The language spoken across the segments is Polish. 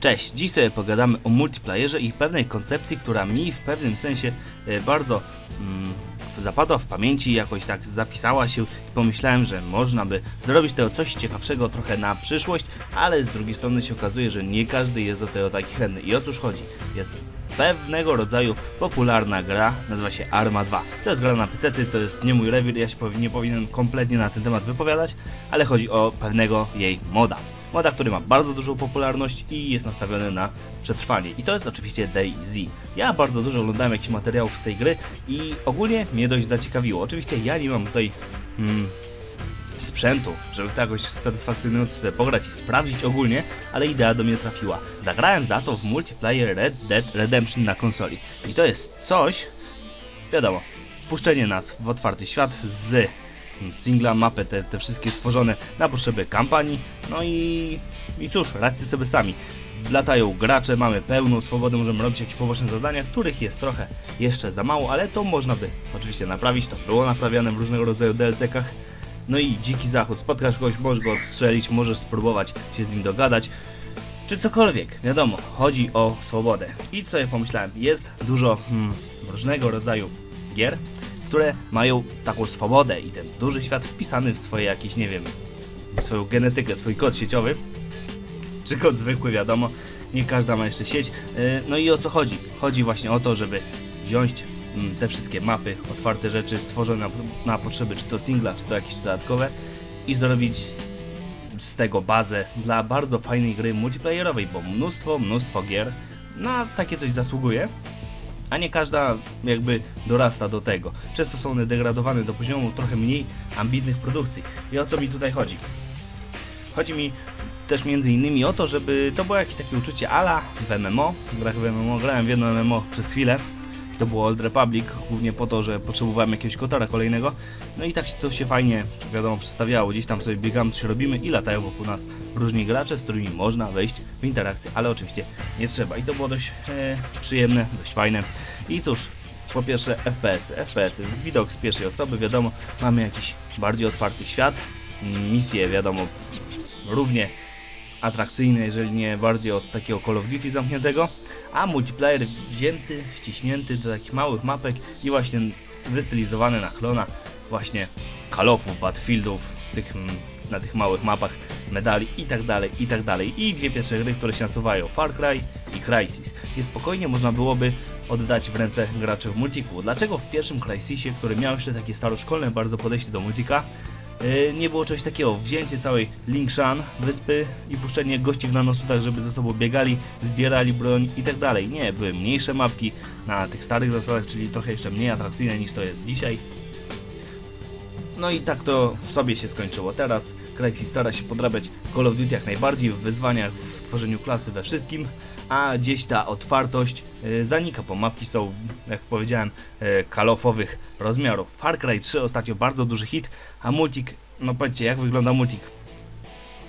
Cześć, dziś sobie pogadamy o multiplayerze i pewnej koncepcji, która mi w pewnym sensie e, bardzo mm, zapadła w pamięci, jakoś tak zapisała się i pomyślałem, że można by zrobić tego coś ciekawszego trochę na przyszłość, ale z drugiej strony się okazuje, że nie każdy jest do tego taki chętny. I o cóż chodzi? Jest pewnego rodzaju popularna gra, nazywa się Arma 2. To jest gra na pecety, to jest nie mój rewir, ja się nie powinienem kompletnie na ten temat wypowiadać, ale chodzi o pewnego jej moda. Moda, który ma bardzo dużą popularność i jest nastawiony na przetrwanie. I to jest oczywiście DayZ. Ja bardzo dużo oglądałem jakichś materiałów z tej gry i ogólnie mnie dość zaciekawiło. Oczywiście ja nie mam tutaj mm, sprzętu, żeby tak jakoś satysfakcjonująco sobie pograć i sprawdzić ogólnie, ale idea do mnie trafiła. Zagrałem za to w multiplayer Red Dead Redemption na konsoli. I to jest coś, wiadomo, puszczenie nas w otwarty świat z singla, mapy, te, te wszystkie stworzone na potrzeby kampanii. No i, i cóż, radźcie sobie sami. Latają gracze, mamy pełną swobodę, możemy robić jakieś poboczne zadania, których jest trochę jeszcze za mało, ale to można by oczywiście naprawić, to było naprawiane w różnego rodzaju DLC-kach. No i dziki zachód, spotkasz kogoś, możesz go odstrzelić, możesz spróbować się z nim dogadać, czy cokolwiek, wiadomo, chodzi o swobodę. I co ja pomyślałem, jest dużo hmm, różnego rodzaju gier, które mają taką swobodę i ten duży świat wpisany w swoje jakieś, nie wiem, swoją genetykę, swój kod sieciowy, czy kod zwykły, wiadomo, nie każda ma jeszcze sieć. Yy, No i o co chodzi? Chodzi właśnie o to, żeby wziąć mm, te wszystkie mapy, otwarte rzeczy stworzone na, na potrzeby czy to singla, czy to jakieś dodatkowe i zrobić z tego bazę dla bardzo fajnej gry multiplayerowej, bo mnóstwo, mnóstwo gier na takie coś zasługuje, a nie każda jakby dorasta do tego. Często są one degradowane do poziomu trochę mniej ambitnych produkcji. I o co mi tutaj chodzi? Chodzi mi też między innymi o to, żeby to było jakieś takie uczucie ala w MMO. W grach w MMO grałem w jedno MMO przez chwilę. To było Old Republic, głównie po to, że potrzebowałem jakiegoś kotara kolejnego. No i tak to się fajnie, wiadomo, przedstawiało. Gdzieś tam sobie biegamy, coś robimy i latają wokół nas różni gracze, z którymi można wejść w interakcję, ale oczywiście nie trzeba. I to było dość e, przyjemne, dość fajne. I cóż, po pierwsze FPS, FPS, widok z pierwszej osoby, wiadomo, mamy jakiś bardziej otwarty świat, misje, wiadomo, równie atrakcyjne, jeżeli nie bardziej od takiego Call of Duty zamkniętego, a multiplayer wzięty, ściśnięty do takich małych mapek i właśnie wystylizowany na klona właśnie Call ofów, Battlefieldów, tych, mm, na tych małych mapach, medali i tak dalej, i tak dalej. I dwie pierwsze gry, które się nasuwają, Far Cry i Crysis. Je spokojnie można byłoby oddać w ręce graczy w multiku. Dlaczego w pierwszym Crysisie, który miał jeszcze takie staroszkolne bardzo podejście do multika, nie było czegoś takiego. Wzięcie całej Lingshan, wyspy i puszczenie gości w nanosutach, żeby ze sobą biegali, zbierali broń i tak dalej. Nie, były mniejsze mapki na tych starych zasadach, czyli trochę jeszcze mniej atrakcyjne niż to jest dzisiaj. No i tak to sobie się skończyło. Teraz Crysis stara się podrabiać Call of Duty jak najbardziej w wyzwaniach, w tworzeniu klasy, we wszystkim, a gdzieś ta otwartość y, zanika, bo mapki są, jak powiedziałem, y, kalofowych rozmiarów. Far Cry 3 ostatnio bardzo duży hit, a multik, no powiedzcie, jak wygląda multik?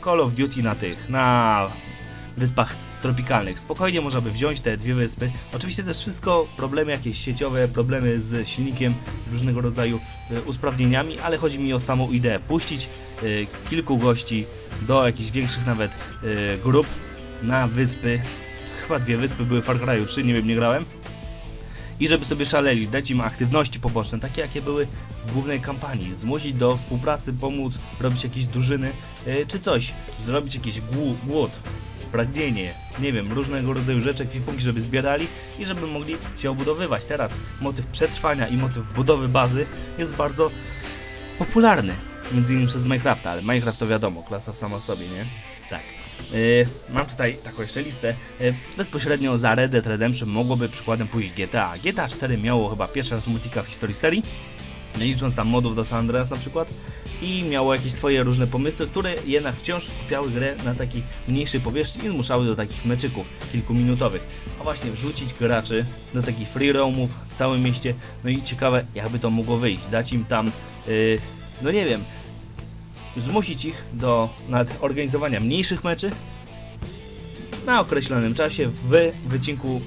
Call of Duty na tych, na wyspach tropikalnych. Spokojnie można by wziąć te dwie wyspy. Oczywiście jest wszystko problemy jakieś sieciowe, problemy z silnikiem, różnego rodzaju e, usprawnieniami, ale chodzi mi o samą ideę. Puścić e, kilku gości do jakichś większych nawet e, grup na wyspy. Chyba dwie wyspy były w Far Cry'u 3, nie wiem, nie grałem. I żeby sobie szaleli, dać im aktywności poboczne, takie jakie były w głównej kampanii, zmusić do współpracy, pomóc, robić jakieś drużyny, e, czy coś, zrobić jakiś głó- głód, pragnienie, nie wiem, różnego rodzaju rzeczy, ekwipunki, żeby zbierali i żeby mogli się obudowywać. Teraz motyw przetrwania i motyw budowy bazy jest bardzo popularny, między innymi przez Minecrafta, ale Minecraft to wiadomo, klasa w sama sobie, nie? Tak. Yy, mam tutaj taką jeszcze listę. Yy, bezpośrednio za Red Dead Redemption mogłoby przykładem pójść GTA. GTA 4 miało chyba pierwszy raz multika w historii serii, nie licząc tam modów do San Andreas na przykład i miało jakieś swoje różne pomysły, które jednak wciąż skupiały grę na takiej mniejszej powierzchni i zmuszały do takich meczyków kilkuminutowych. A właśnie wrzucić graczy do takich free roamów w całym mieście, no i ciekawe jakby to mogło wyjść, dać im tam, yy, no nie wiem, zmusić ich do organizowania mniejszych meczy na określonym czasie w wycinku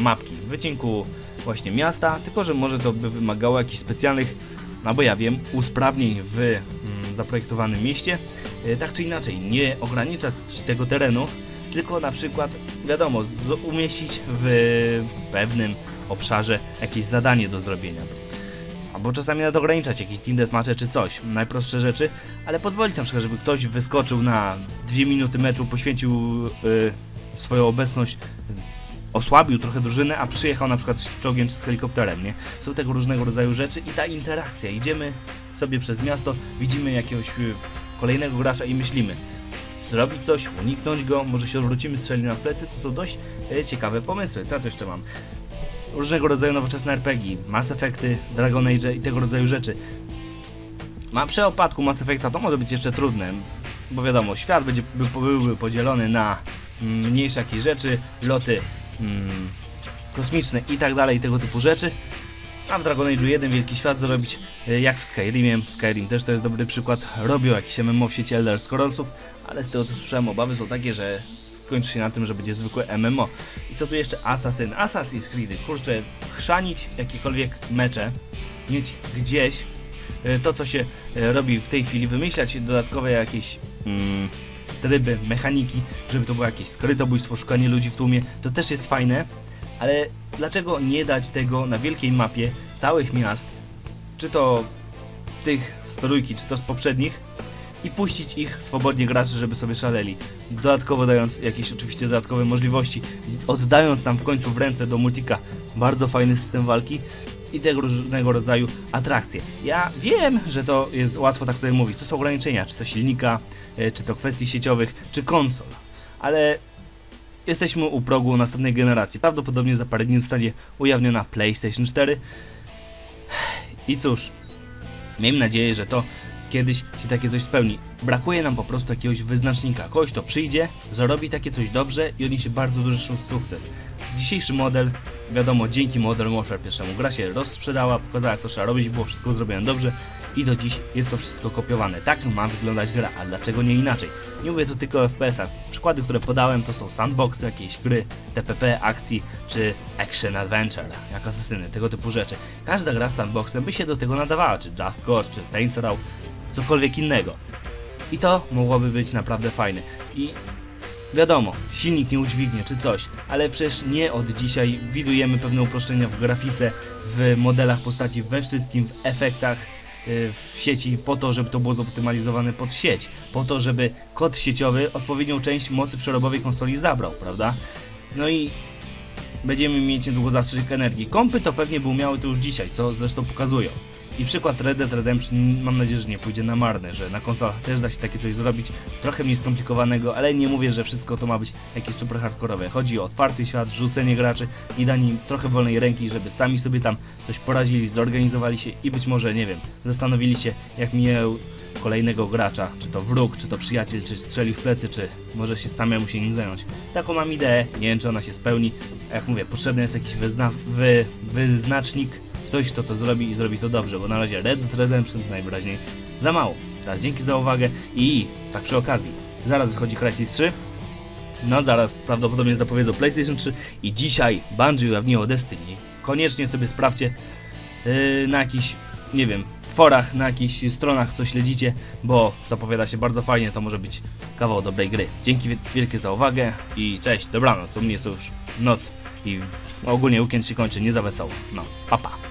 mapki, w wycinku właśnie miasta, tylko że może to by wymagało jakichś specjalnych, no bo ja wiem, usprawnień w mm, zaprojektowanym mieście. E, Tak czy inaczej, nie ograniczać tego terenu, tylko na przykład wiadomo, umieścić w pewnym obszarze jakieś zadanie do zrobienia. Albo czasami nawet ograniczać jakieś team deathmatche czy coś, najprostsze rzeczy, ale pozwolić na przykład, żeby ktoś wyskoczył na dwie minuty meczu, poświęcił y, swoją obecność, osłabił trochę drużynę, a przyjechał na przykład z czołgiem czy z helikopterem, nie? Są tego różnego rodzaju rzeczy i ta interakcja, idziemy sobie przez miasto, widzimy jakiegoś y, kolejnego gracza i myślimy, zrobić coś, uniknąć go, może się odwrócimy, strzeli na plecy, to są dość e, ciekawe pomysły. Co ja tu jeszcze mam? Różnego rodzaju nowoczesne RPG, Mass Effecty, Dragon Age i tego rodzaju rzeczy. Ma przy opadku Mass Effecta to może być jeszcze trudne, bo wiadomo, świat będzie, by, byłby podzielony na mm, mniejsze jakieś rzeczy, loty mm, kosmiczne i tak dalej, tego typu rzeczy. A w Dragon Age jeden wielki świat zrobić, e, jak w Skyrimie. Skyrim też to jest dobry przykład. Robią jakieś MMO w sieci Elder Scrollsów, ale z tego co słyszałem, obawy są takie, że skończy się na tym, że będzie zwykłe MMO. I co tu jeszcze? Assassin, Assassin's Creed. Kurczę, chrzanić jakiekolwiek mecze, mieć gdzieś e, to, co się e, robi w tej chwili, wymyślać dodatkowe jakieś mm, tryby, mechaniki, żeby to było jakieś skrytobójstwo, szukanie ludzi w tłumie, to też jest fajne, ale dlaczego nie dać tego na wielkiej mapie całych miast, czy to tych z trójki, czy to z poprzednich, i puścić ich swobodnie graczy, żeby sobie szaleli. Dodatkowo dając jakieś oczywiście dodatkowe możliwości, oddając tam w końcu w ręce do multika bardzo fajny system walki i tego różnego rodzaju atrakcje. Ja wiem, że to jest łatwo tak sobie mówić, to są ograniczenia, czy to silnika, e, czy to kwestii sieciowych, czy konsol, ale jesteśmy u progu następnej generacji. Prawdopodobnie za parę dni zostanie ujawniona PlayStation 4. I cóż, miejmy nadzieję, że to kiedyś się takie coś spełni. Brakuje nam po prostu jakiegoś wyznacznika. Kogoś, kto przyjdzie, zarobi takie coś dobrze i odniesie bardzo duży sukces. Dzisiejszy model, wiadomo, dzięki Modern Warfare pierwszemu gra się rozsprzedała, pokazała jak to trzeba robić, było wszystko zrobione dobrze i do dziś jest to wszystko kopiowane. Tak ma wyglądać gra, a dlaczego nie inaczej? Nie mówię tu tylko o FPS-ach. Przykłady, które podałem to są sandboxy, jakieś gry, TPP, akcji czy action adventure, jak asesyny, tego typu rzeczy. Każda gra z sandboxem by się do tego nadawała, czy Just Cause, czy Saints Row, cokolwiek innego. I to mogłoby być naprawdę fajne. I wiadomo, silnik nie udźwignie czy coś, ale przecież nie od dzisiaj widujemy pewne uproszczenia w grafice, w modelach postaci, we wszystkim, w efektach y, w sieci po to, żeby to było zoptymalizowane pod sieć, po to, żeby kod sieciowy odpowiednią część mocy przerobowej konsoli zabrał, prawda? No i będziemy mieć niedługo zastrzyk energii. Kompy to pewnie by umiały to już dzisiaj, co zresztą pokazują. I przykład Red Dead Redemption mam nadzieję, że nie pójdzie na marne, że na konsolach też da się takie coś zrobić, trochę mniej skomplikowanego, ale nie mówię, że wszystko to ma być jakieś super hardkorowe. Chodzi o otwarty świat, rzucenie graczy i danie im trochę wolnej ręki, żeby sami sobie tam coś poradzili, zorganizowali się i być może, nie wiem, zastanowili się, jak mijają kolejnego gracza, czy to wróg, czy to przyjaciel, czy strzeli w plecy, czy może się samemu się nim zająć. Taką mam ideę, nie wiem czy ona się spełni. Jak mówię, potrzebny jest jakiś wyzna wy wyznacznik, ktoś kto to zrobi i zrobi to dobrze, bo na razie Red Dead Redemption najwyraźniej za mało. Teraz dzięki za uwagę i tak przy okazji, zaraz wychodzi Crysis 3, no zaraz prawdopodobnie zapowiedzą PlayStation 3 i dzisiaj Bungie ujawniło Destiny. Koniecznie sobie sprawdźcie yy, na jakiś, nie wiem, forach, na jakichś stronach co śledzicie, bo zapowiada się bardzo fajnie, to może być kawał dobrej gry. Dzięki wie- wielkie za uwagę i cześć, dobranoc, u mnie jest już noc i ogólnie weekend się kończy nie za wesoło. No, papa. Pa.